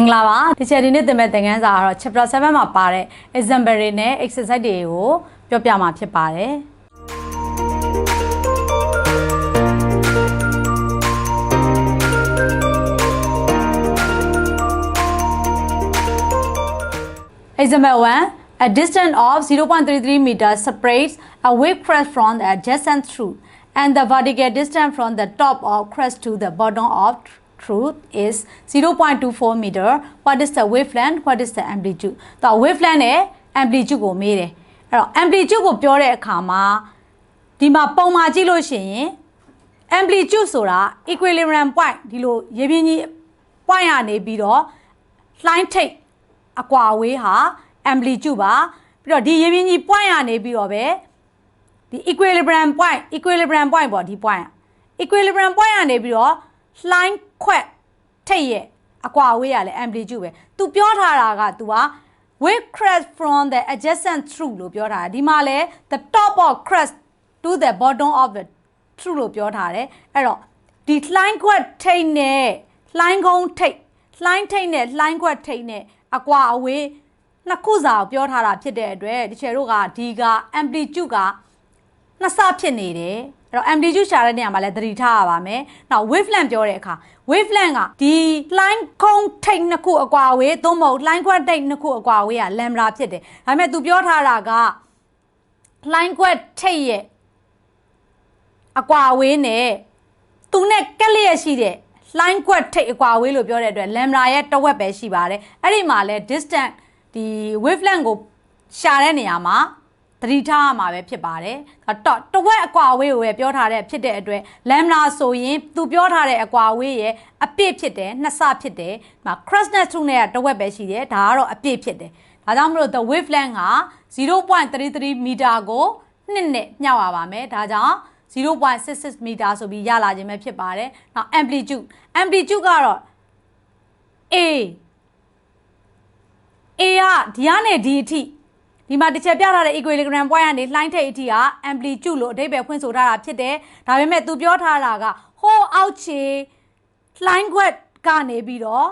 င်္ဂလာပါဒီချက်ဒီနေ့သင်မဲ့သင်ခန်းစာကတော့ chapter 7မှာပါတဲ့ example တွေနဲ့ exercise တွေကိုပြောပြမှာဖြစ်ပါတယ် Example 1 A distance of 0.33 meters separates a wave crest from the adjacent truth and the vertical distance from the top of crest to the bottom of truth is 0.24 meter. What is the wavelength? What is the amplitude? တော့ wavelength နဲ့ amplitude ကိုမေးတယ်။အဲ့တော့ amplitude ကိုပြောတဲ့အခါမှာဒီမှာပုံမှာကြည့်လို့ရှိရင် amplitude ဆိုတာ equilibrium point ဒီလိုရေပြင်းကြီး point ကနေပြီးတော့ line ထိပ်အကွာအဝေးဟာ amplitude ပါပြီးတော့ဒီရေပြင်းကြီး point ကနေပြီးတော့ပဲဒီ equilibrium point equilibrium point ပေါ့ဒီ point อ่ะ equilibrium point ကနေပြီးတော့ line ခွက်ထိပ်ရဲ့အကွာအဝေးရလဲ amplitude ပဲသူပြောထားတာက तू က wave crest from the adjacent through လို့ပြောထားတယ်ဒီမှာလဲ the top of crest to the bottom of the through လို့ပြောထားတယ်အဲ့တော့ဒီ line ခွက်ထိပ်နဲ့ line ကုန်းထိပ် line ထိပ်နဲ့ line ခွက်ထိပ်နဲ့အကွာအဝေးနှစ်ခုစာကိုပြောထားတာဖြစ်တဲ့အတွက်ဒီချေတို့ကဒီက amplitude ကနှစ်ဆဖြစ်နေတယ် အဲ့တော့ amplitude ရှာတဲ့နေရာမှာလည်းသတိထားရပါမယ်။နောက် wavelength ပြောတဲ့အခါ wavelength ကဒီ line ခုံးထိပ်နှစ်ခုအကွာအဝေးသို့မဟုတ် line ခွက်ထိပ်နှစ်ခုအကွာအဝေးက lambda ဖြစ်တယ်။ဒါပေမဲ့ तू ပြောထားတာက line ခွက်ထိပ်ရဲ့အကွာအဝေးနဲ့သူနဲ့ကက်လျက်ရှိတဲ့ line ကွက်ထိပ်အကွာအဝေးလို့ပြောတဲ့အတွက် lambda ရဲ့တစ်ဝက်ပဲရှိပါတယ်အဲ့ဒီမှာလဲ distance ဒီ wavelength ကိုရှာတဲ့နေရာမှာ သတိထားရမှာပဲဖြစ်ပါတယ်တော့တစ်ဝက်အကွာအဝေးကိုပဲပြောထားတဲ့ဖြစ်တဲ့အတွက် lambda ဆိုရင်သူပြောထားတဲ့အကွာအဝေးရဲ့အပြည့်ဖြစ်တယ်နှစ်ဆဖြစ်တယ်ဒီမှာ cross net through နဲ့တစ်ဝက်ပဲရှိတယ်ဒါကတော့အပြည့်ဖြစ်တယ်ဒါကြောင့်မလို့ the wavelength က0.33 meter ကိုနှစ်နဲ့မျှဝပါမယ်ဒါကြောင့်0.66 meter ဆိုပြီးရလာခြင်းပဲဖြစ်ပါတယ်။နောက် amplitude amplitude ကတော့ A A ကဒီကနေဒီအထိ ဒီမှာတစ်ချက်ပြထားတဲ့ equilibrium point ကနေလှိုင်းထိပ်အထိက amplitude လို့အဓိပ္ပာယ်ဖွင့်ဆိုထားတာဖြစ်တယ်။ဒါပေမဲ့သူပြောထားတာကဟိုးအောက်ခြေလှိုင်းခွက်ကနေပြီးတော့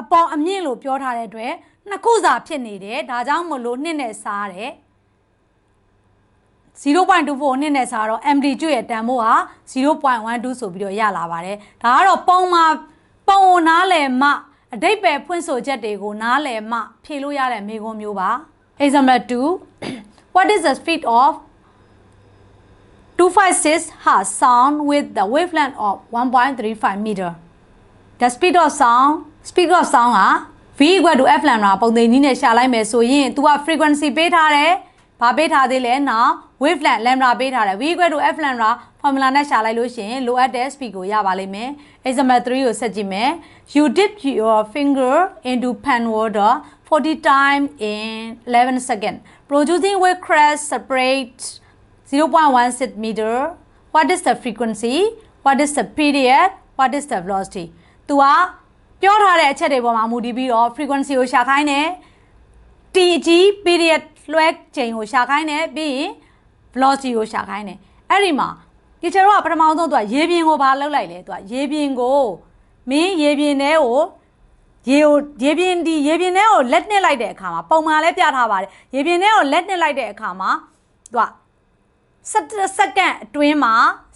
အပေါ်အမြင့်လို့ပြောထားတဲ့အတွက်နှစ်ခုစာဖြစ်နေတယ်။ဒါကြောင့်မလို့နှစ်နဲ့စားတယ်။0.24နှစ်နဲ့စားတော့ amplitude ရဲ့တန်ဖိုးဟာ0.12ဆိုပြီးတော့ရလာပါတယ်။ဒါကတော့ပုံမှာပုံကိုနားလည်မှအဓိပ္ပာယ်ဖွင့်ဆိုချက်တွေကိုနားလည်မှဖြေလို့ရတဲ့မေခွန်းမျိုးပါ။ Example 2 What is the speed of 256 hertz sound with the wavelength of 1.35 meter? The speed of sound speed of sound က v equal to f lambda ပုံသိနည်းနဲ့ရှာလိုက်မယ်ဆိုရင် तू က frequency ပေးထားတယ်။ဘာပေးထားသေးလဲနော် wavelength lambda ပေးထားတယ် v equal to f lambda formula နဲ့ရှာလိုက်လို့ရှိရင်လိုအပ်တဲ့ speed ကိုရပါလိမ့်မယ် example 3ကိုဆက်ကြည့်မယ် you dip your finger into pan water 40 times in 11 second producing wave crest separate 0.16 meter what is the frequency what is the period what is the velocity သူကပြောထားတဲ့အချက်တွေပေါ်မှာမူတည်ပြီးတော့ frequency ကိုရှာခိုင်းတယ် t ကြီး period လွှဲချိန်ကိုရှာခိုင်းတယ်ပြီးရင် velocity ကိုရှာခိုင်းတယ်အဲ့ဒီမှာဒီချေတော့ကပထမဆုံးသူကရေပြင်ကိုဘာလောက်လိုက်လဲသူကရေပြင်ကိုမင်းရေပြင်ထဲကို ရေကိုရေပြင်ဒီရေပြင်ထဲကိုလက်နှစ်လိုက်တဲ့အခါမှာပုံမှန်လဲပြထားပါတယ်ရေပြင်ထဲကိုလက်နှစ်လိုက်တဲ့အခါမှာသူကစက္ကန့်အတွင်းမှာ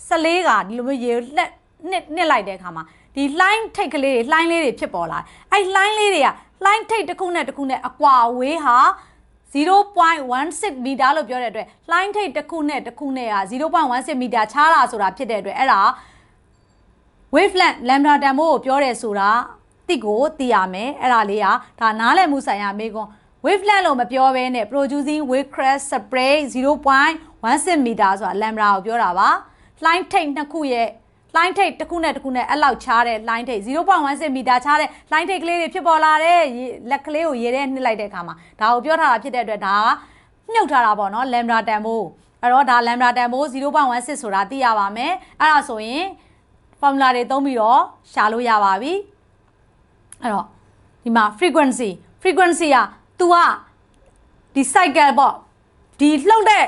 14ကဒီလိုမျိုးရေကိုလက်နှစ်နှစ်လိုက်တဲ့အခါမှာဒီ line ထိတ်ကလေးတွေ line လေးတွေဖြစ်ပေါ်လာတယ်အဲ့ line လေးတွေက line ထိတ်တစ်ခုနဲ့တစ်ခုနဲ့အကွာအဝေးဟာ0.16မီတာလို့ပြောတဲ့အတွက် line ထိပ်တစ်ခုနဲ့တစ်ခုနဲ့က0.16မီတာခြားတာဆိုတာဖြစ်တဲ့အတွက်အဲ့ဒါ wavelength lambda တန်ဖိုးကိုပြောတယ်ဆိုတာ တိကိုသိရမယ်အဲ့ဒါလေးကဒါနားလည်မှုဆိုင်ရာမေးခွန်း wavelength လို့မပြောဘဲနဲ့ producing wave crest spray 0.16 meter ဆိုတာ lambda ကိုပြောတာပါ line ထိပ်နှစ်ခုရဲ့ line ထိပ်တစ်ခုနဲ့တစ်ခုနဲ့အဲ့လောက်ချားတဲ့ line ထိပ်0.16မီတာချားတဲ့ line ထိပ်ကလေးတွေဖြစ်ပေါ်လာတဲ့လက်ကလေးကိုရေထဲနှစ်လိုက်တဲ့အခါမှာဒါကိုပြောထားတာဖြစ်တဲ့အတွက်ဒါကမြုပ်ထားတာပေါ့နော် lambda တန်ဖိုးအဲ့တော့ဒါ lambda တန်ဖိုး0.16ဆိုတာသိရပါမယ်အဲ့ဒါဆိုရင် formula တွေသုံးပြီးတော့ရှာလို့ရပါပြီ အဲ့တော့ဒီမှာ frequency frequency က तू ကဒီ cycle ပေါ့ဒီလှုပ်တဲ့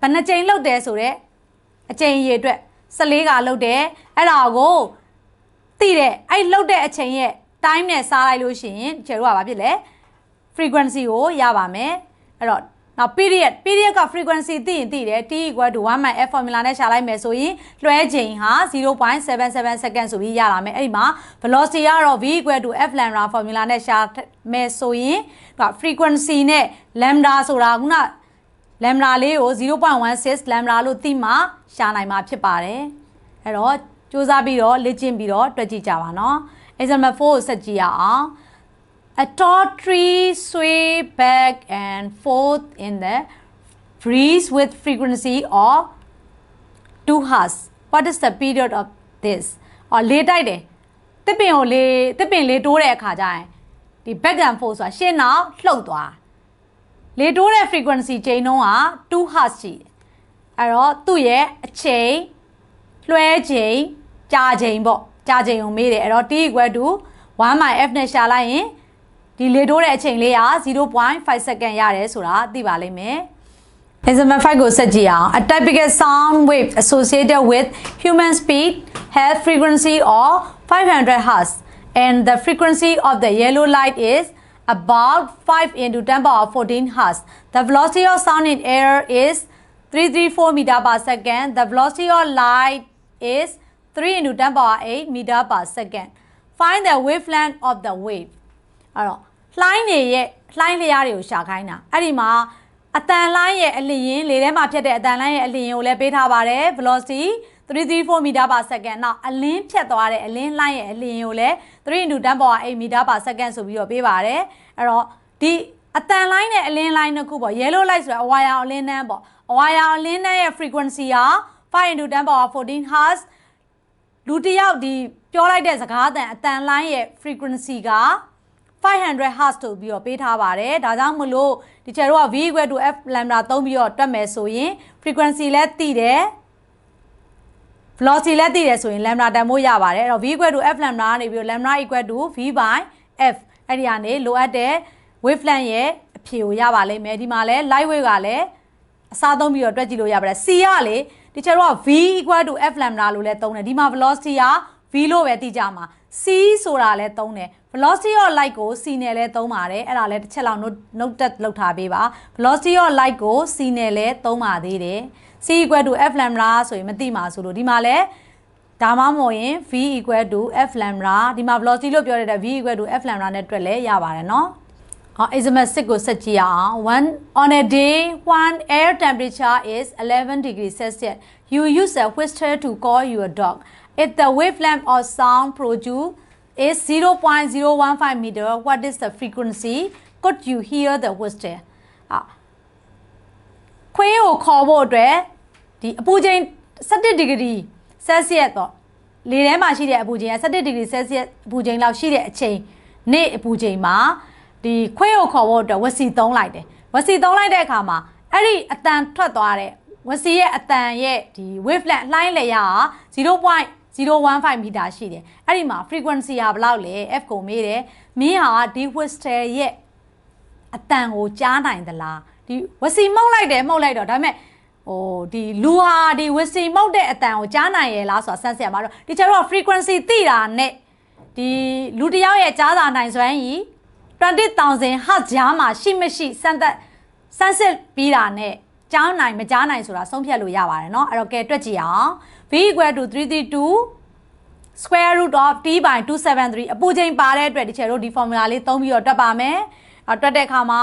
ဘယ်နှကြိမ်လှုပ်တယ်ဆိုတော့အကြိမ်ရေအတွက်14ကလှုပ်တယ်အဲ့ဒါကိုသိတဲ့အဲ့လှုပ်တဲ့အချိန်ရဲ့တ time နဲ့စားလိုက်လို့ရှိရင်ကျတို့ကဘာဖြစ်လဲ frequency ကိုရပါမယ်အဲ့တော့ နောက် period period က frequency သိရင်သိတယ် t equal to 1 f formula နဲ့ရှာလိုက်မယ်ဆိုရင်လွှဲချိန်ဟာ0.77 second ဆိုပြီးရလာမယ်အဲ့ဒီမှာ velocity ကတော့ v equal to f lambda formula နဲ့ရှာမယ်ဆိုရင်ဒါ frequency နဲ့ lambda ဆိုတာခုန lambda လေးကို0.16 lambda လို့သိမှရှာနိုင်မှာဖြစ်ပါတယ်အဲ့တော့စူးစမ်းပြီးတော့လေ့ကျင့်ပြီးတော့တွက်ကြည့်ကြပါနော် example 4ကိုဆက်ကြည့်ရအောင် A tall tree sway back and forth in the breeze with frequency of 2 hertz. What is the period of this? အော်လေတိုက်တယ်တစ်ပင်ကိုလေတစ်ပင်လေတိုးတဲ့အခါကျရင်ဒီ back and forth ဆိုတာရှင်းနောက်လှုပ်သွားလေတိုးတဲ့ frequency ချိန်နှုန်းက2 hertz ရှိတယ်အဲ့တော့သူ့ရဲ့အချိန်လွှဲချိန်ကြာချိန်ပေါ့ကြာချိန်ကိုမေးတယ်အဲ့တော့ t equal to 1/f နဲ့ရှာလိုက်ရင် ဒီလေတိုးတဲ့အချိန်လေးက0.5 second ရတယ်ဆိုတာသိပါလိမ့်မယ် Example 5ကိုဆက်ကြည့်အောင် A typical sound wave associated with human speed has frequency of 500 Hz and the frequency of the yellow light is about 5 into 10 power 14 Hz. The velocity of sound in air is 334 meter per second. The velocity of light is 3 into 10 power 8 meter per second. Find the wavelength of the wave. အဲ့တော့ လှိုင်းတွေရဲ့လှိုင်းလျားတွေကိုရှာခိုင်းတာအဲ့ဒီမှာအတန်လှိုင်းရဲ့အလျင်လေထဲမှာဖြစ်တဲ့အတန်လှိုင်းရဲ့အလျင်ကိုလည်းပေးထားပါတယ် velocity 334 meter per second နောက်အလင်းဖြတ်သွားတဲ့အလင်းလှိုင်းရဲ့အလျင်ကိုလည်း3 into 10 power 8 meter per second ဆိုပြီးတော့ပေးပါတယ်အဲ့တော့ဒီအတန်လှိုင်းနဲ့အလင်းလှိုင်းနှစ်ခုပေါ့ yellow light ဆိုတာအဝါရောင်အလင်းနှမ်းပေါ့အဝါရောင်အလင်းနှမ်းရဲ့ frequency က5 into 10 power 14 hertz လူတစ်ယောက်ဒီပြောလိုက်တဲ့စကားအတန်အတန်လိုင်းရဲ့ frequency က 500 hertz တို့ပြီးတော့ပေးထားပါတယ်ဒါကြောင့်မလို့ဒီချယ်တို့က v equal to f lambda သုံးပြီးတော့တွက်မယ်ဆိုရင် frequency လည်းသိတယ် velocity လည်းသိတယ်ဆိုရင် lambda တန်ဖို့ရပါတယ်အဲ့တော့ v equal to f lambda ကနေပြီးတော့ lambda equal to v by f အဲ့ဒီကနေလိုအပ်တဲ့ wavelength ရဲ့အဖြေကိုရပါလိမ့်မယ်ဒီမှာလည်း light wave ကလည်းအစားသုံးပြီးတော့တွက်ကြည့်လို့ရပါတယ် c ကလေဒီချက်တော့ v equal to f lambda လို့လည်းသုံးတယ်ဒီမှာ velocity က v လို့ပဲသိကြမှာ c ဆိုတာလည်းသုံးတယ် velocity of light ကို c နဲ့လည်းသုံးပါတယ်အဲ့ဒါလည်းတစ်ချက်လောက် note တက်လုပ်ထားပေးပါ velocity of light ကို c နဲ့လည်းသုံးပါသေးတယ် c equal to f lambda ဆိုရင်မသိမှာဆိုလို့ဒီမှာလည်းဒါမှမဟုတ်ရင် v equal to f lambda ဒီမှာ velocity လို့ပြောရတဲ့ v equal to f lambda နဲ့တွက်လဲရပါတယ်နော်ဟော isomers 6ကိုဆက်ကြည့်အောင်1 on a day one air temperature is 11 degree celsius you use a whistle to call your dog If the wavelength of sound produced is 0.015 meter, what is the frequency? Could you hear the whistle? ခွေးကိုခေါ်ဖို့အတွက်ဒီအပူချိန်17ဒီဂရီဆယ်စီယက်တော့လေထဲမှာရှိတဲ့အပူချိန်က17ဒီဂရီဆယ်စီယက်အပူချိန်လောက်ရှိတဲ့အချိန်နေ့အပူချိန်မှာဒီခွေးကိုခေါ်ဖို့အတွက်ဝစီသုံးလိုက်တယ်ဝစီသုံးလိုက်တဲ့အခါမှာအဲ့ဒီအတန်ထွက်သွားတဲ့ဝစီရဲ့အတန်ရဲ့ဒီ wavelength လှိုင်းလေရာ0.0 0.15မီတာရှိတယ်အဲ့ဒီမှာ frequency ကဘယ်လောက်လဲ f ကိုမေးတယ်မင်းဟာဒီ whistle ရဲ့အတန်ကိုကြားနိုင်သလားဒီဝစီမှုတ်လိုက်တယ်မှုတ်လိုက်တော့ဒါပေမဲ့ဟိုဒီလူဟာဒီဝစီမှုတ်တဲ့အတန်ကိုကြားနိုင်ရဲ့လားဆိုတာဆန်းစစ်ရမှာတော့ဒီကျတော့ frequency သိတာနဲ့ဒီလူတယောက်ရဲ့ကြားစာနိုင်စွမ်းရည်20000 Hz ကြားမှာရှိမရှိစမ်းသက်ဆန်းစစ်ပြီးတာနဲ့ ကြားနိုင်မကြားနိုင်ဆိုတာဆုံးဖြတ်လို့ရပါတယ်เนาะအဲ့တော့ကဲတွက်ကြည့်အောင် v equal to 332 square root of t by 273အပူချိန်ပါတဲ့အတွက်ဒီချေတို့ဒီ formula လေးသုံးပြီးတော့တွက်ပါမယ်။အဲတွက်တဲ့အခါမှာ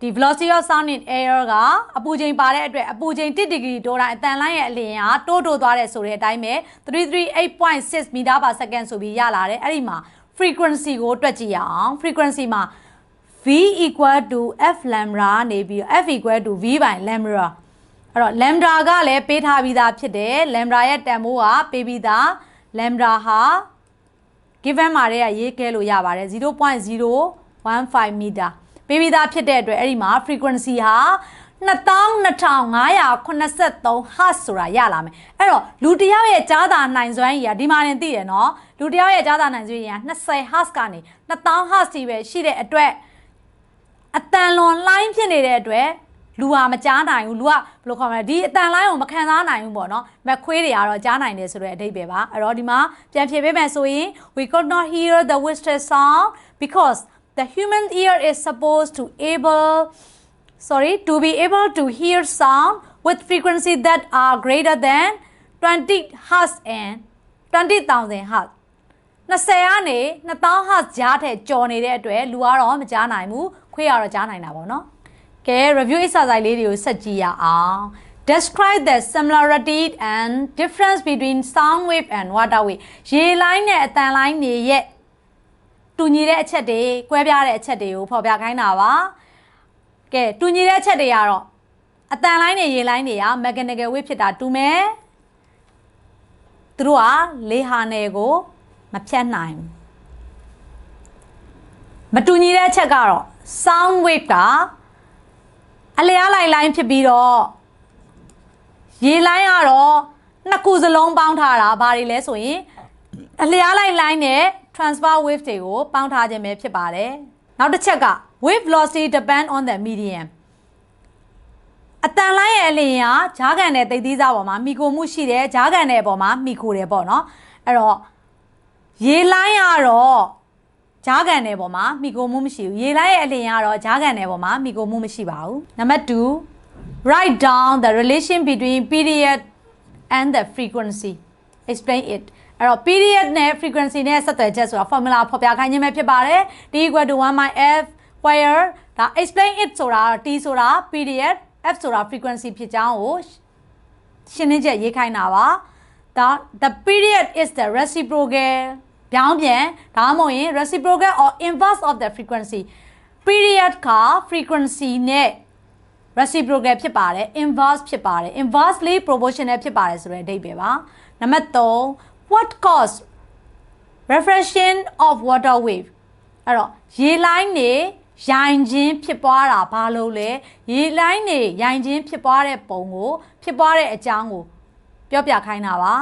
ဒီ velocity of sound in air ကအပူချိန်ပါတဲ့အတွက်အပူချိန်1 degree တိုးတိုင်းအတန်လိုင်းရဲ့အလျင်ကတိုးတိုးသွားတဲ့ဆိုတဲ့အတိုင်းပဲ338.6 meter per second ဆိုပြီးရလာတယ်။အဲ့ဒီမှာ frequency ကိုတွက်ကြည့်ရအောင် frequency မှာ v equal to f lambda နေပြီး f equal to v by lambda အဲ့တော့ lambda ကလည်းပေးထားပြီးသားဖြစ်တယ် lambda ရဲ့တန်ဖိုးကပေးပြီးသား lambda ဟာ given မှာတည်းကရေးခဲလို့ရပါတယ်0.015 meter ပေးပြီးသားဖြစ်တဲ့အတွက်အဲ့ဒီမှာ frequency ဟာ22,583 hertz ဆိုတာရလာမယ်အဲ့တော့လူတစ်ယောက်ရဲ့ကြားသာနိုင်စွမ်းကြီးကဒီမှာတင်သိတယ်နော်လူတစ်ယောက်ရဲ့ကြားသာနိုင်စွမ်းကြီးက20 hertz ကနေ2000 hertz ထိပဲရှိတဲ့အတွက် အတန်လွန်လှိုင်းဖြစ်နေတဲ့အတွက်လူဟာမကြားနိုင်ဘူးလူကဘယ်လိုခေါ်မလဲဒီအတန်လိုင်းကိုမခံစားနိုင်ဘူးပေါ့နော်မခွေးတွေကတော့ကြားနိုင်တယ်ဆိုတဲ့အဓိပ္ပာယ်ပါအဲ့တော့ဒီမှာပြန်ဖြေပေးမယ်ဆိုရင် we could not hear the whistle sound because the human ear is supposed to able sorry to be able to hear sound with frequency that are greater than 20 hertz and 20000 hertz 20ကနေ2000 hertz ကြားထက်ကျော်နေတဲ့အတွက်လူကတော့မကြားနိုင်ဘူး ခွေးကတော့ကြားနိုင်တာပေါ့နော်ကဲ review exercise လေးတွေကိုဆက်ကြည့်ရအောင် describe the similarity and difference between sound wave and water wave ရေလိုင်းနဲ့အတန်လိုင်းတွေရဲ့တူညီတဲ့အချက်တွေကွဲပြားတဲ့အချက်တွေကိုဖော်ပြခိုင်းတာပါကဲတူညီတဲ့အချက်တွေကတော့အတန်လိုင်းနဲ့ရေလိုင်းတွေက mechanical wave ဖြစ်တာတူမယ်သူတို့ကလေဟာနယ်ကို မဖြတ်နိုင်ဘူးမတူညီတဲ့အချက်ကတော့ sound wave ကအလျားလိုက်လိုင်းဖြစ်ပြီးတော့ရေလိုင်းကတော့နှစ်ခုစလုံးပေါင်းထားတာဘာတွေလဲဆိုရင်အလျားလိုက်လိုင်းနဲ့ transfer wave တွေကိုပေါင်းထားခြင်းပဲဖြစ်ပါတယ်နောက်တစ်ချက်က wave velocity depend on the medium အတန်လိုင်းရဲ့အလျင်ကဂျားကန်တဲ့တိတ်သီးစားပေါ်မှာမိကိုမှုရှိတယ်ဂျားကန်တဲ့အပေါ်မှာမိကိုတယ်ပေါ့နော်အဲ့တော့ရေလိုင်းကတော့ ဂျားကန်တဲ့ပေါ်မှာမိကိုမှုမရှိဘူးရေလိုင်းရဲ့အလျင်ကတော့ဂျားကန်တဲ့ပေါ်မှာမိကိုမှုမရှိပါဘူးနံပါတ်2 write down the relation between period and the frequency explain it အဲ့တော့ period နဲ့ frequency နဲ့ဆက်သွယ်ချက်ဆိုတာ formula ဖော်ပြခိုင်းခြင်းပဲဖြစ်ပါတယ် t equal to 1 f where ဒါ explain it ဆိုတာ t ဆိုတာ period f ဆိုတာ frequency ဖြစ်ကြောင်းကိုရှင်းလင်းချက်ရေးခိုင်းတာပါဒါ the period is the reciprocal ပြောင်းပြန်ဒါမှမဟုတ်ရင် reciprocal or inverse of the frequency period က frequency နဲ့ reciprocal ဖြစ်ပါတယ် inverse ဖြစ်ပါတယ် inversely proportional ဖြစ်ပါတယ်ဆိုတဲ့အဓိပ္ပာယ်ပါနံပါတ်3 what cause refraction of water wave အဲ့တော့ရေလိုင်းနေရိုင်ခြင်းဖြစ်ပွားတာဘာလို့လဲရေလိုင်းနေရိုင်ခြင်းဖြစ်ပွားတဲ့ပုံကို ဖြစ်ပွားတဲ့အကြောင်းကို ပြောပြခိုင်းတာပါ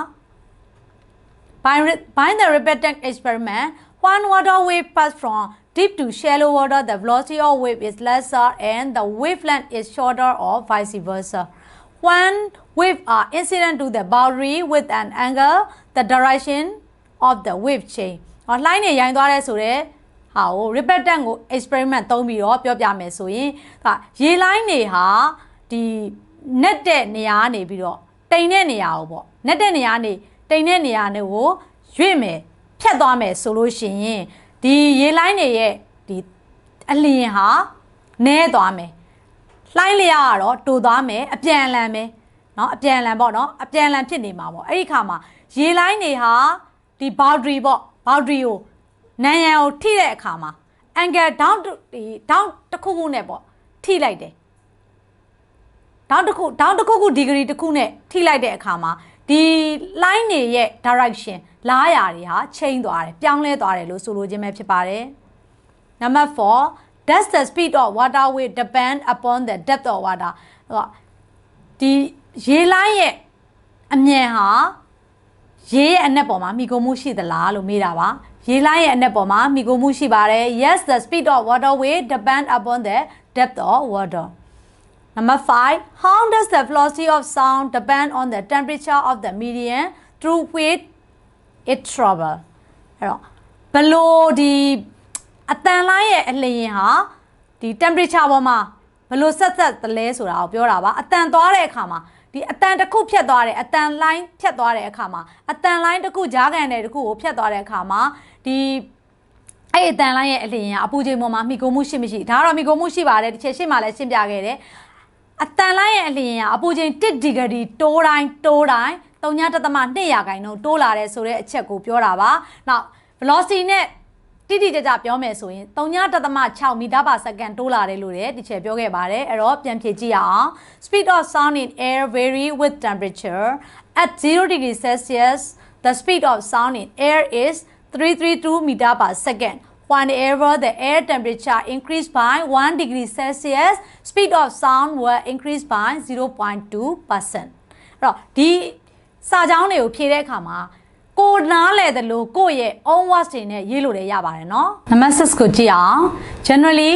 by, re- by the repeated experiment one water wave pass from deep to shallow water the velocity of wave is lesser and the wavelength is shorter or vice versa when wave are incident to the boundary with an angle the direction of the wave change ဟောလှိုင်းနေရိုင်းသွားတဲ့ဆိုတော့ဟာကို repeatant ကို experiment သုံးပြီးတော့ပြောပြမယ်ဆိုရင်ဒါရေလိုင်းနေဟာဒီနက်တဲ့နေရာကနေပြီးတော့တိမ်တဲ့နေရာကိုပေါ့နက်တဲ့နေရာနေ တိမ်တဲ့နေရာနေကိုရွေ့မယ်ဖြတ်သွားမယ်ဆိုလို့ရှိရင်ဒီရေလိုင်းနေရဲ့ဒီအလျင်ဟာနဲသွားမယ် လှိုင်းလျာကတော့တူသွားမယ်အပြန်အလှန်ပဲเนาะအပြန်အလှန်ပေါ့เนาะအပြန်အလှန်ဖြစ်နေမှာပေါ့အဲ့ဒီခါမှာရေလိုင်းတွေဟာဒီ boundary ပေါ့ boundary ကိုနံရံကိုထိတဲ့အခါမှာ angle down ဒီ down တစ်ခုခုနဲ့ပေါ့ထိလိုက်တယ် down တစ်ခု down တစ်ခုခု degree တစ်ခုနဲ့ထိလိုက်တဲ့အခါမှာ ဒီ line တွေရဲ့ direction လားရာတွေဟာ change သွားတယ်ပြောင်းလဲသွားတယ်လို့ဆိုလိုခြင်းပဲဖြစ်ပါတယ် Number 4 does the speed of water will depend upon the depth of water ဟိုဒီရေလိုင်းရဲ့အမြန်ဟာရေရဲ့အနက်ပေါ်မှာမိကိုမှုရှိသလားလို့မေးတာပါရေလိုင်းရဲ့အနက်ပေါ်မှာမိကိုမှုရှိပါတယ် Yes the speed of water will depend upon the depth of water Number 5 how does the velocity of sound depend on the temperature of the medium through which it travel အဲ့တော့ဘလို့ဒီအတန်လိုင်းရဲ့အလျင်ဟာဒီ temperature ပေါ်မှာဘလို့ဆက်ဆက်တလဲဆိုတာကိုပြောတာပါအတန်သွားတဲ့အခါမှာဒီအတန်တစ်ခုဖြတ်သွားတယ်အတန်လိုင်းဖြတ်သွားတဲ့အခါမှာအတန်လိုင်းတစ်ခုကြားကန်တဲ့တစ်ခုကိုဖြတ်သွားတဲ့အခါမှာဒီအဲ့ဒီအတန်လိုင်းရဲ့အလျင်ကအပူချိန်ပေါ်မှာမိကိုမှုရှိမရှိဒါကတော့မိကိုမှုရှိပါတယ်တစ်ချက်ရှင်းမှလည်းရှင်းပြခဲ့တယ် အတန်လိုင်းရဲ့အလျင်ကအပူချိန်1ဒီဂရီတိုးတိုင်းတိုးတိုင်း3.2ရာခိုင်နှုန်းတိုးလာတယ်ဆိုတဲ့အချက်ကိုပြောတာပါ။ Now velocity နဲ့တိတိကျကျပြောမယ်ဆိုရင်3.6မီတာပါစက္ကန့်တိုးလာတယ်လို့လည်းဒီချက်ပြောခဲ့ပါတယ်အဲ့တော့ပြန်ဖြည့်ကြည့်ရအောင် speed of sound in air vary with temperature at 0 degree celsius the speed of sound in air is 332 meter per second whenever the air temperature increase by 1 degree celsius speed of sound will increase by 0.2%အဲ့တော့ဒီစာကြောင်းတွေကိုဖြည့်တဲ့အခါမှာကိုနားလဲတယ်လို့ကိုယ့်ရဲ့ own words တွေနဲ့ရေးလို့လည်းရပါတယ်เนาะနံပါတ်6ကိုကြည့်အောင် generally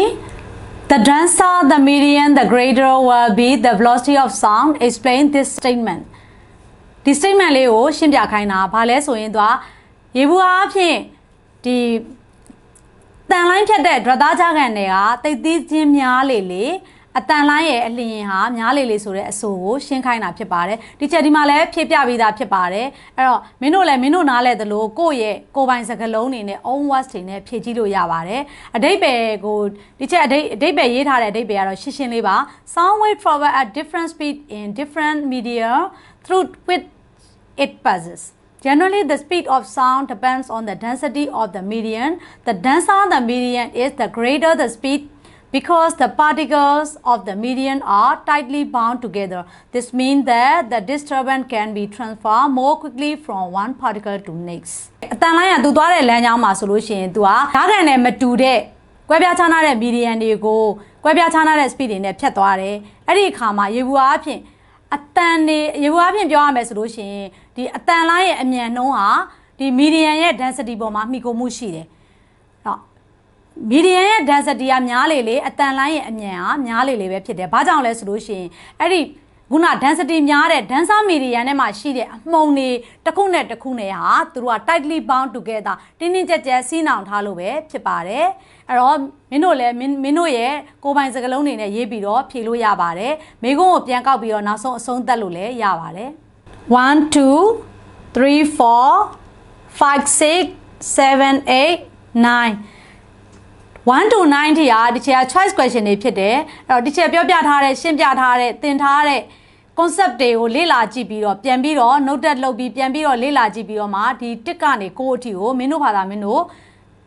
The denser the median, the greater will be the velocity of sound. Explain this statement. ဒီ statement လေးကိုရှင်းပြခိုင်းတာဘာလဲဆိုရင်သူကရေဘူးအားဖြင့်ဒီ တန်လိုင်းဖြတ်တဲ့ဒရသားကြကန်တွေကတိတ်သေးချင်းများလေလေအတန်လိုင်းရဲ့အလျင်ဟာများလေလေဆိုတဲ့အဆိုကိုရှင်းခိုင်းတာဖြစ်ပါတယ်ဒီချက်ဒီမှာလည်းဖြည့်ပြပြီးသားဖြစ်ပါတယ်အဲ့တော့မင်းတို့လည်းမင်းတို့နားလဲသလိုကိုယ့်ရဲ့ကိုယ်ပိုင်စကားလုံးတွေနဲ့ own words တွေနဲ့ဖြည့်ကြည့်လို့ရပါတယ်အတိတ်ပဲကိုဒီချက်အတိတ်အတိတ်ပဲရေးထားတဲ့အတိတ်ပဲကတော့ရှင်းရှင်းလေးပါ sound wave travel at different speed in different media through with it passes. Generally, the speed of sound depends on the density of the medium. The denser the medium is, the greater the speed because the particles of the medium are tightly bound together. This means that the disturbance can be transferred more quickly from one particle to next. အတန်လိုင်းကသူသွားတဲ့လမ်းကြောင်းမှာဆိုလို့ရှိရင် तू ကဓာတ်ကန်နဲ့မတူတဲ့ကွဲပြားခြားနားတဲ့ medium တွေကိုကွဲပြားခြားနားတဲ့ speed တွေနဲ့ဖြတ်သွားတယ်။အဲ့ဒီအခါမှာရေဘူးအားဖြင့် အတန်နေရေဘူးအပြင်ပြောရမယ်ဆိုလို့ရှိရင်ဒီအတန်လိုင်းရဲ့အမြန်နှုန်းဟာဒီ median ရဲ့ density ပေါ်မှာမှီခိုမှုရှိတယ်။နော် median ရဲ့ density ကများလေလေအတန်လိုင်းရဲ့အမြန်ဟာများလေလေပဲဖြစ်တယ်။ဘာကြောင့်လဲဆိုလို့ရှိရင်အဲ့ဒီ ခုန density များတဲ့ denser median နဲ့မှရှိတဲ့အမှုန်တွေတစ်ခုနဲ့တစ်ခုနဲ့ဟာသူတို့က tightly bound together တင်းတင်းကြပ်ကြပ်စီးနှောင်ထားလို့ပဲဖြစ်ပါတယ်။အဲ့တော့မင်းတို့လည်းမင်းမင်းတို့ရဲ့ကိုယ်ပိုင်စကားလုံးတွေနဲ့ရေးပြီးတော့ဖြေလို့ရပါတယ်။မိကုန်းကိုပြန်ကောက်ပြီးတော့နောက်ဆုံးအဆုံးသတ်လို့လည်းရပါတယ်။1 2 3 4 5 6 7 8 9 1 to 9ထိอ่ะဒီချက်က choice question တွေဖြစ်တယ်အဲ့တော့ဒီချက်ပြောပြထားတဲ့ရှင်းပြထားတဲ့သင်ထားတဲ့ concept တွေကိုလေ့လာကြည့်ပြီးတော့ပြန်ပြီးတော့ note တက်လုပ်ပြီးပြန်ပြီးတော့လေ့လာကြည့်ပြီးတော့မှဒီတစ်ကနေကိုယ့်အထိကိုမင်းတို့ဘာသာမင်းတို့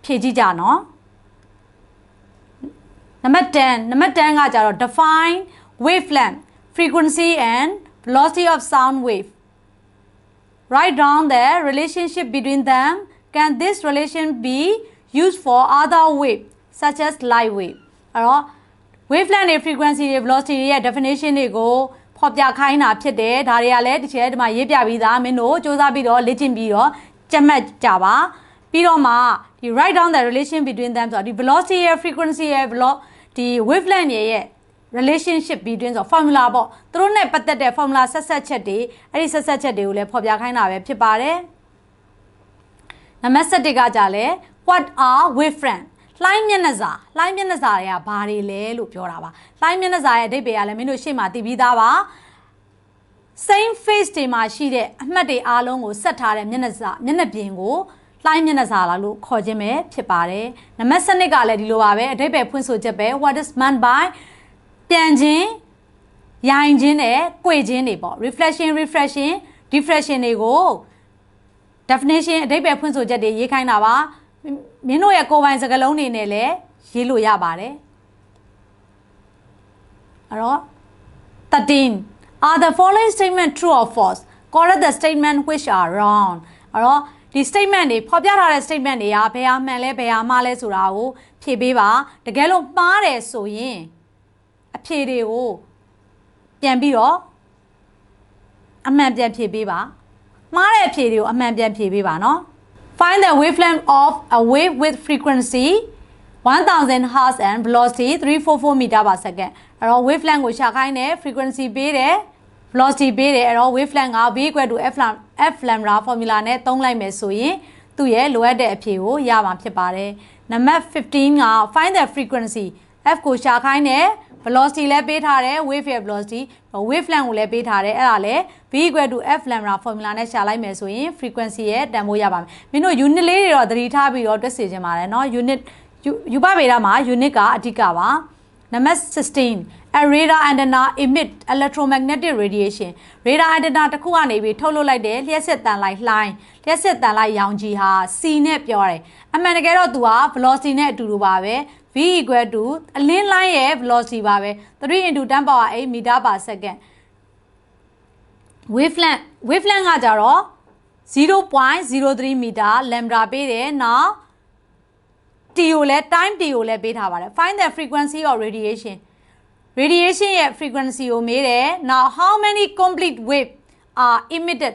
ဖြည့်ကြည့်ကြနော်နံပါတ်10နံပါတ်10ကကြတော့ define wavelength frequency and velocity of sound wave Write down the relationship between them. Can this relation be used for other wave such as light wave? အဲ့တော့ wavelength တွေ frequency တွေ velocity တွေရဲ့ definition တွေကိုဖော်ပြခိုင်းတာဖြစ်တယ်ဒါတွေကလည်းဒီချက်ဒီမှာရေးပြပြီးသားမင်းတို့စူးစမ်းပြီးတော့လေ့ကျင့်ပြီးတော့ကြက်မှတ်ကြပါပြီးတော့မှဒီ write down the relation between them ဆိုတော့ဒီ velocity ရဲ့ frequency ရဲ့ velo ဒီ wavelength တွေရဲ့ relationship between ဆို formula ပေါ့သူတို့နဲ့ပတ်သက်တဲ့ formula ဆက်ဆက်ချက်တွေအဲ့ဒီဆက်ဆက်ချက်တွေကိုလည်းဖော်ပြခိုင်းတာပဲဖြစ်ပါတယ်နံပါတ်7ကကြလဲ what are wavefront လှိုင်းမျက်နှာစာလှိုင်းမျက်နှာစာတွေကဘာတွေလဲလို့ပြောတာပါလှိုင်းမျက်နှာစာရဲ့အဓိပ္ပာယ်ကလည်းမင်းတို့ရှေ့မှာသိပြီးသားပါ same face တွေမှာရှိတဲ့အမှတ်တွေအားလုံးကိုဆက်ထားတဲ့မျက်နှာစာမျက်နှာပြင်ကိုလှိုင်းမျက်နှာစာလာလို့ခေါ်ခြင်းပဲဖြစ်ပါတယ်နံပါတ်7ကလည်းဒီလိုပါပဲအဓိပ္ပာယ်ဖွင့်ဆိုချက်ပဲ what is meant by ပြန်ခြင်းရိုင်ခြင်းနဲ့꿰ခြင်းတွေပေါ့ reflection refraction diffraction တွေကို definition အဓိပ္ပာယ်ဖွင့်ဆိုချက်တွေရေးခိုင်းတာပါ မင်းတို့ရဲ့ကိုယ်ပိုင်စကားလုံးတွေနဲ့လည်းရေးလို့ရပါတယ်အဲ့တော့13 are the following statement true or false correct the statement which are wrong အဲ့တော့ဒီ statement တွေဖော်ပြထားတဲ့ statement တွေကဘယ်ဟာမှန်လဲဘယ်ဟာမှားလဲဆိုတာကိုဖြေပေးပါတကယ်လို့မှားတယ်ဆိုရင်အဖြေတွေကိုပြန်ပြီးတော့အမှန်ပြန်ဖြေပေးပါမှားတဲ့အဖြေတွေကိုအမှန်ပြန်ဖြေပေးပါနော် find the wavelength of a wave with frequency 1000 hertz and velocity 344 meter per second အဲ့တော့ wavelength ကိုရှာခိုင်းတယ် frequency ပေးတယ် velocity ပေးတယ်အဲ့တော့ wavelength က v equal to f lambda f lambda formula နဲ့သုံးလိုက်မယ်ဆိုရင်သူ့ရဲ့လိုအပ်တဲ့အဖြေကိုရမှာဖြစ်ပါတယ်နံပါတ်15က find the frequency f ကိုရှာခိုင်းတယ် velocity လည်းပေးထားတယ် wave ရဲ့ velocity wave length ကိုလည်းပေးထားတယ်အဲ့ဒါလည်း v equal to f lambda formula နဲ့ရှာလိုက်မယ်ဆိုရင် frequency ရဲ့တန်ဖိုးရပါမယ်မင်းတို့ unit လေးတွေတော့သတိထားပြီးတော့တွက်စီခြင်းပါတယ်เนาะ unit ယူပဗေဒမှာ unit ကအဓိကပါနံပါတ်16 a radar antenna emit electromagnetic radiation radar antenna တစ်ခုကနေပြီးထုတ်လွှတ်လိုက်တဲ့လျှက်စစ်တန်လိုက်လှိုင်းလျှက်စစ်တန်လိုက်ရောင်ခြည်ဟာ C နဲ့ပြောတယ်အမှန်တကယ်တော့သူက velocity နဲ့အတူတူပါပဲ v equal to အလင်းလိုင်းရဲ့ velocity ပါပဲ3 into 10 power 8 meter per second wavelength wavelength ကကြတော့0.03 meter lambda ပေးတယ်နောက် t ကိုလည်း time t ကိုလည်းပေးထားပါတယ် find the frequency of radiation radiation ရဲ့ frequency ကိုမေးတယ် now how many complete wave are emitted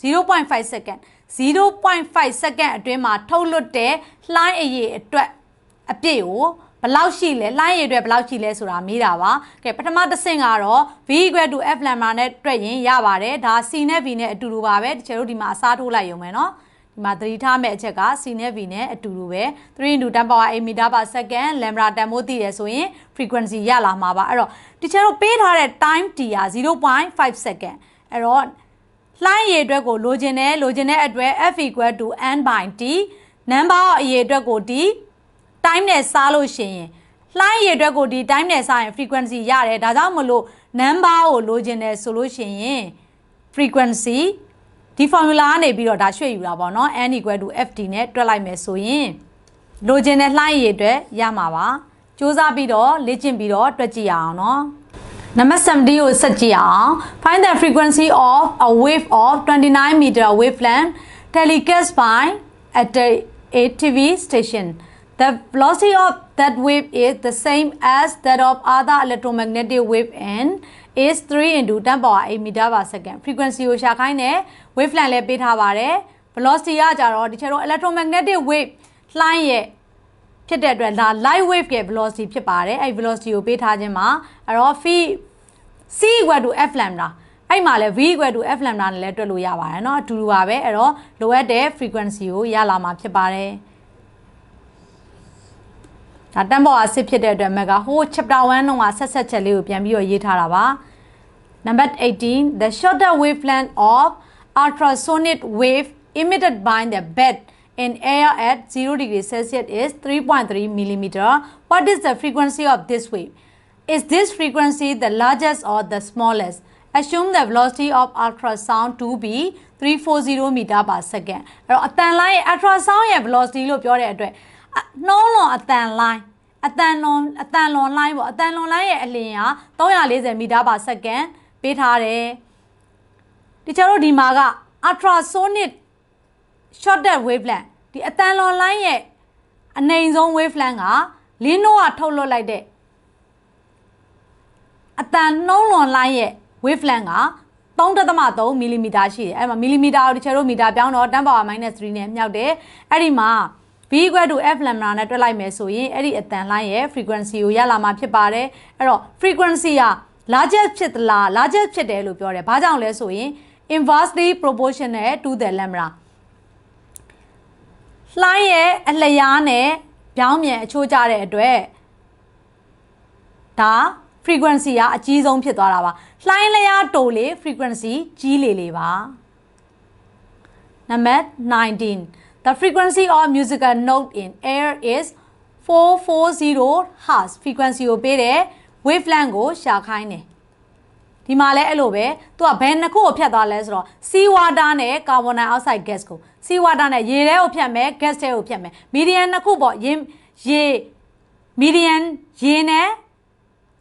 0.5 second 0.5 second အတွင်းမှာထုတ်လွှတ်တဲ့လှိုင်းအရေအတွက်အပြည့်ကို ဘယ်လောက်ရှိလဲလှိုင်းရည်အတွက်ဘယ်လောက်ရှိလဲဆိုတာမေးတာပါကဲပထမတစ်ဆင့်ကတော့ v equal to f lambda နဲ့တွက်ရင်ရပါတယ်ဒါ c နဲ့ v နဲ့အတူတူပါပဲတချို့တို့ဒီမှာအစားထိုးလိုက်ရုံပဲเนาะဒီမှာသတိထားမယ့်အချက်က c နဲ့ v နဲ့အတူတူပဲ3 into 10 power 8 meter per second lambda တန်ဖိုးသိတယ်ဆိုရင် frequency ရလာမှာပါအဲ့တော့တချို့တို့ပေးထားတဲ့ time t က0.5 second အဲ့တော့လှိုင်းရည်အတွက်ကိုလိုချင်တယ်လိုချင်တဲ့အတွက် f equal to n by t number အရေးအတွက်ကို t time နဲ့စားလို့ရှိရင်လှိုင်းရည်အတွက်ကိုဒီ time နဲ့စားရင် frequency ရတယ်ဒါကြောင့်မလို့ number ကိုလိုချင်တယ်ဆိုလို့ရှိရင် frequency ဒီ formula ကနေပြီးတော့ဒါရွှေ့ယူတာပေါ့နော် n equal to ft နဲ့တွက်လိုက်မယ်ဆိုရင်လိုချင်တဲ့လှိုင်းရည်အတွက်ရမှာပါစူးစမ်းပြီးတော့လေ့ကျင့်ပြီးတော့တွက်ကြည့်ရအောင်နော်နံပါတ်70ကိုဆက်ကြည့်အောင် find the frequency of a wave of 29 meter wavelength telecast by at the ATV station the velocity of that wave is the same as that of other electromagnetic wave and is 3 into 10 power 8 meter per second frequency ကိုရှာခိုင်းတယ် wavelength လည်းပေးထားပါတယ် velocity ကကြတော့ဒီချက်တော့ electromagnetic wave လှိုင်းရဲ့ဖြစ်တဲ့အတွက်ဒါ light wave ရဲ့ velocity ဖြစ်ပါတယ်အဲ့ velocity ကိုပေးထားခြင်းမှာအဲ့တော့ v c equal to f lambda အဲ့မှာလဲ v equal to f lambda နဲ့လည်းတွက်လို့ရပါတယ်เนาะအတူတူပါပဲအဲ့တော့လိုအပ်တဲ့ frequency ကိုရလာမှာဖြစ်ပါတယ် ဒါတန်ပေါ်အစစ်ဖြစ်တဲ့အတွက်မကဟို chapter 1တုန်းကဆက်ဆက်ချက်လေးကိုပြန်ပြီးတော့ရေးထားတာပါ Number 18 the shorter wavelength of ultrasonic wave emitted by the bed in air at 0 degree Celsius is 3.3 millimeter. What is the frequency of this wave? Is this frequency the largest or the smallest? Assume the velocity of ultrasound to be 340 meter per second. အဲ့တော့အတန်လိုင်း ultrasound ရဲ့ velocity လို့ပြောတဲ့အတွက်အ နှောလွန်အတန်လိုင်းအတန်လွန်အတန်လွန်လိုင်းပေါ့အတန်လွန်လိုင်းရဲ့အလျင်က340 meter per second ပေးထားတယ်။ဒီကျတော့ဒီမှာက ultrasonic shorter wavelength ဒီအတန်လွန်လိုင်းရဲ့အနိုင်ဆုံး wavelength ကလင်းနိုးကထုတ်လွှတ်လိုက်တဲ့အတန်နှုံးလွန်လိုင်းရဲ့ wavelength က3.3 mm ရှိတယ်အဲ့မှာ millimeter ကိုဒီချေတို့မီတာပြောင်းတော့10 power minus 3နဲ့မြောက်တယ်အဲ့ဒီမှာ v equal to f lambda နဲ့တွက်လိုက်မယ်ဆိုရင်အဲ့ဒီအတန်လိုင်းရဲ့ frequency ကိုရလာမှာဖြစ်ပါတယ်အဲ့တော့ frequency က largest ဖြစ်သလား largest ဖြစ်တယ်လို့ပြောတယ်ဘာကြောင့်လဲဆိုရင် inversely proportional to the lambda လှိုင်းရဲ့အလျားနဲ့ပြောင်းမြန်အချိုးကျတဲ့အတွက်ဒါ frequency ကအကြီးဆုံးဖြစ်သွားတာပါလှိုင်းလျားတိုလေ frequency ကြီးလေလေပါနံပါတ်19 the frequency of musical note in air is 440 hertz frequency ကိုပေးတယ် wavelength ကိုရှာခိုင်းတယ်ဒီမှာလည်းအဲ့လိုပဲသူကဘယ်နှစ်ခုကိုဖြတ်သွားလဲဆိုတော့ sea water နဲ့ carbon dioxide gas ကို sea water နဲ့ရေထဲကိုဖြတ်မယ် gas ထဲကိုဖြတ်မယ် medium နှစ်ခုပေါ့ရေရေ medium ရေနဲ့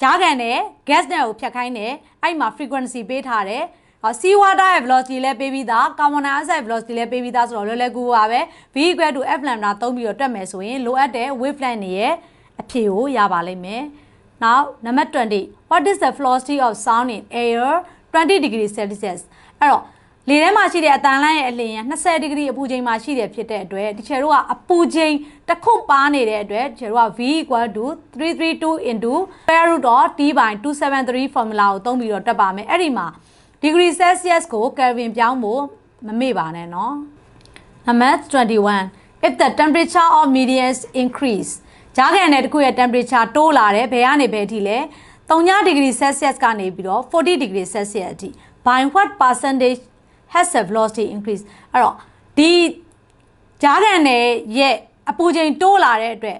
ကြားကန်နဲ့ gas နဲ့ကိုဖြတ်ခိုင်းတယ်အဲ့မှာ frequency ပေးထားတယ် ဟော sea water ရဲ့ velocity လည်းပေးပြီးသား carbon dioxide velocity လည်းပေးပြီးသားဆိုတော့လွယ်လွယ်ကူကူပါပဲ v equal to f lambda သုံးပြီးတော့တွက်မယ်ဆိုရင်လိုအပ်တဲ့ wavelength တွေရဲ့အဖြေကိုရပါလိမ့်မယ် Now number 20 what is the velocity of sound in air 20 degree Celsius အဲ့တော့လေထဲမှာရှိတဲ့အတန်လန့်ရဲ့အလျင်20 degree အပူချိန်မှာရှိတယ်ဖြစ်တဲ့အတွက်ဒီချေတို့ကအပူချိန်တစ်ခုပါနေတဲ့အတွက်ဒီချေတို့က v equal to 332 into square root of t by 273 formula ကိုသုံးပြီးတော့တွက်ပါမယ်အဲ့ဒီမှာ degree Celsius ကို Kelvin ပြောင်းဖို့မမေ့ပါနဲ့နော် Number 21 if the temperature of medians increase ဂျားကန်တဲ့တစ်ခုရဲ့ temperature တိုးလာတယ်ဘယ်ကနေဘယ်အထိလဲ3 degree Celsius ကနေပြီးတော့40 degree Celsius အထိ by what percentage has the velocity increase အဲ့တော့ဒီဂျားကန်တဲ့ရဲ့အပူချိန်တိုးလာတဲ့အတွက်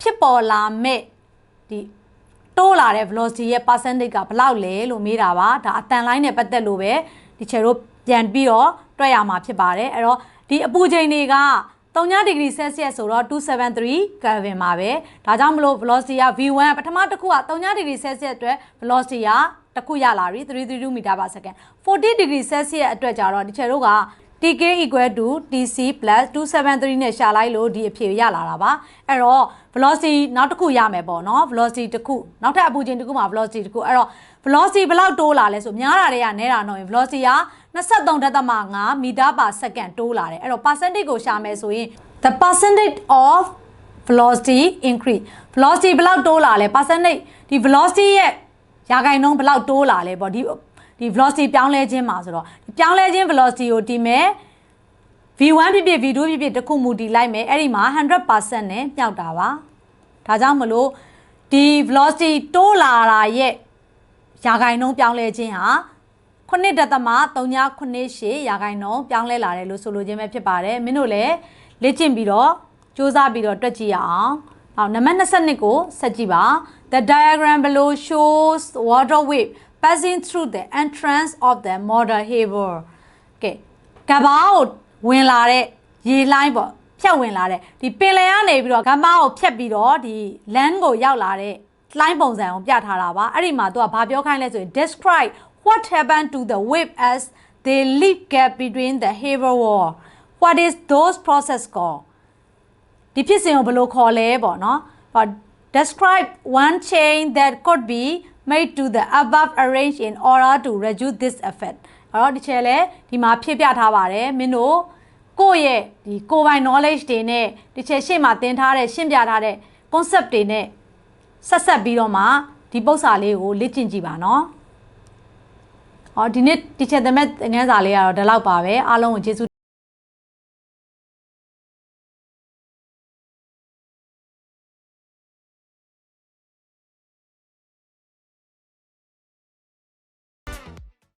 ဖြစ်ပေါ်လာမဲ့ဒီ တိုးလာတဲ့ velocity ရဲ့ percentage ကဘယ်လောက်လဲလို့မေးတာပါဒါအတန်လိုင်းနဲ့ပတ်သက်လို့ပဲဒီချေတို့ပြန်ပြီးတော့တွက်ရမှာဖြစ်ပါတယ်အဲ့တော့ဒီအပူချိန်တွေက3 degree Celsius ဆိုတော့273 Kelvin ပါပဲဒါကြောင့်မလို့ velocity က v1 ပထမတစ်ခုက3 degree Celsius အတွက် velocity ကတစ်ခုရလာပြီ332 meter per second 40 degree Celsius အတွက်ကြတော့ဒီချေတို့က tk equal to tc plus 273နဲ့ရှာလိုက်လို့ဒီအဖြေရလာတာပါအဲ့တော့ velocity နောက်တစ်ခုရမယ်ပေါ့နော် velocity တစ်ခုနောက်ထပ်အပူချိန်တစ်ခုမှာ velocity တစ်ခုအဲ့တော့ velocity ဘယ်လောက်တိုးလာလဲဆိုများတာတွေကနဲတာတော့ရင် velocity က23.5 meter per second တိုးလာတယ်အဲ့တော့ percentage ကိုရှာမယ်ဆိုရင် the percentage of velocity increase velocity ဘယ်လောက်တိုးလာလဲ percentage ဒီ velocity ရဲ့ရာခိုင်နှုန်းဘယ်လောက်တိုးလာလဲပေါ့ဒီ ဒီ velocity ပြောင်းလဲခြင်းမှာဆိုတော့ဒီပြောင်းလဲခြင်း velocity ကိုဒီမဲ့ V1 ဖြစ်ဖြစ် V2 ဖြစ်ဖြစ်တစ်ခုမူတည်လိုက်မယ်အဲ့ဒီမှာ100%နဲ့မြောက်တာပါဒါကြောင့်မလို့ဒီ velocity တိုးလာတာရဲ့ရာခိုင်နှုန်းပြောင်းလဲခြင်းဟာ9ဒသမ3.98ရာခိုင်နှုန်းပြောင်းလဲလာတယ်လို့ဆိုလိုခြင်းပဲဖြစ်ပါတယ်မင်းတို့လည်းလေ့ကျင့်ပြီးတော့စူးစမ်းပြီးတော့တွက်ကြည့်ရအောင်။အောင်နံပါတ်22ကိုဆက်ကြည့်ပါ The diagram below shows water wave passing through the entrance of the model haver ကဲကဘာကိုဝင်လာတဲ့ရေလိုင်းပေါ့ဖြတ်ဝင်လာတဲ့ဒီပင်လယ်ကနေပြီးတော့ကဘာကိုဖြတ်ပြီးတော့ဒီ land ကိုရောက်လာတဲ့လိုင်းပုံစံကိုပြထားတာပါအဲ့ဒီမှာသူကဘာပြောခိုင်းလဲဆိုရင် describe what happened to the wave as they leap gap between the haver wall what is those process called ဒီဖြစ်စဉ်ကိုဘယ်လိုခေါ်လဲပေါ့နော်ဟော describe one chain that could be made to the above arranged in order to reduce this effect အဲ့တော့ဒီချက်လဲဒီမှာဖြည့်ပြထားပါတယ်မင်းတို့ကိုယ့်ရဲ့ဒီကိုယ်ပိုင် knowledge တွေနဲ့ဒီချက်ရှေ့မှာသင်ထားတဲ့ရှင်းပြထားတဲ့ concept တွေနဲ့ဆက်ဆက်ပြီးတော့မှဒီပု္ပ္ပစာလေးကိုလေ့ကျင့်ကြည့်ပါနော်ဟောဒီနေ့ဒီချက်သမက်ငန်းစာလေးကတော့ဒီလောက်ပါပဲအားလုံးကိုကျေးဇူး